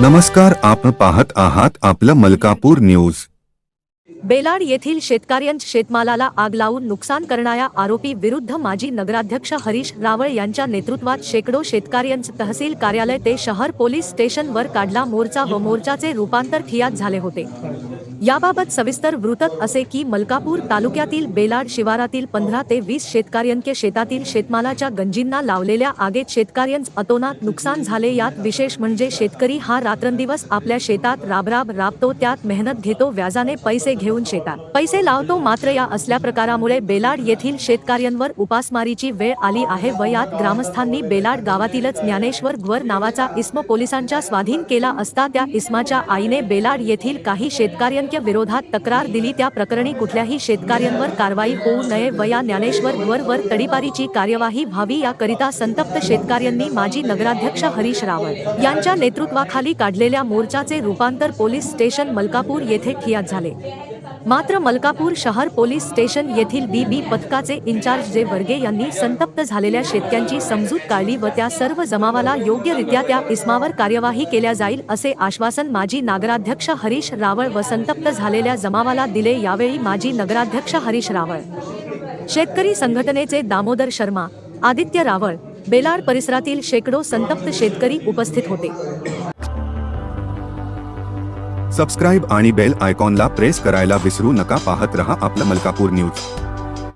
नमस्कार आपण पाहत आहात आपलं मलकापूर न्यूज. बेलाड येथील शेतकऱ्यांच्या शेतमालाला आग लावून नुकसान करणाऱ्या आरोपी विरुद्ध माजी नगराध्यक्ष हरीश रावळ यांच्या नेतृत्वात शेकडो शेतकऱ्यांचं तहसील कार्यालय ते शहर पोलीस स्टेशनवर काढला मोर्चा व मोर्चाचे रूपांतर ठियात झाले होते. याबाबत सविस्तर वृत्त असे की मलकापूर तालुक्यातील बेलाड शिवारातील पंधरा ते वीस शेतकऱ्यांके शेतातील शेतमालाच्या गंजींना लावलेल्या आगेत शेतकऱ्यांच अतोनात नुकसान झाले. यात विशेष म्हणजे शेतकरी हा रात्रंदिवस आपल्या शेतात राबराब राबतो त्यात मेहनत घेतो व्याजाने पैसे घेऊन शेतात. पैसे लावतो मात्र या असल्या प्रकारामुळे बेलाड येथील शेतकऱ्यांवर उपासमारीची वेळ आली आहे. व यात ग्रामस्थांनी बेलाड गावातीलच ज्ञानेश्वर ग्वर नावाचा इस्म पोलिसांच्या स्वाधीन केला असता त्या इस्माच्या आईने बेलाड येथील काही शेतकऱ्यांच्या विरोधात तक्रार दिली. त्या प्रकरणी कुठल्याही शेतकऱ्यांवर कारवाई होऊ नये. व या ज्ञानेश्वर ग्वरवर तडीपारीची कार्यवाही व्हावी. याकरिता संतप्त शेतकऱ्यांनी माजी नगराध्यक्ष हरीश रावळ यांच्या नेतृत्वाखाली काढलेल्या मोर्चाचे रूपांतर पोलीस स्टेशन मलकापूर येथे ठियात झाले. मात्र मलकापूर शहर पोलीस स्टेशन येथील बी बी पथकाचे इन्चार्ज जे वर्गे यांनी संतप्त झालेल्या शेतक्यांची समजूत काढली व त्या सर्व जमावाला योग्यरित्या त्या इस्मावर कार्यवाही केल्या जाईल असे आश्वासन माजी नगराध्यक्ष हरीश रावळ व संतप्त झालेल्या जमावाला दिले यावेळी माजी नगराध्यक्ष हरीश रावळ. शेतकरी संघटनेचे दामोदर शर्मा आदित्य रावळ बेलाड परिसरातील शेकडो संतप्त शेतकरी उपस्थित होते. सबस्क्राईब आणि बेल आयकॉनला प्रेस करायला विसरू नका. पाहत रहा आपलं मलकापूर न्यूज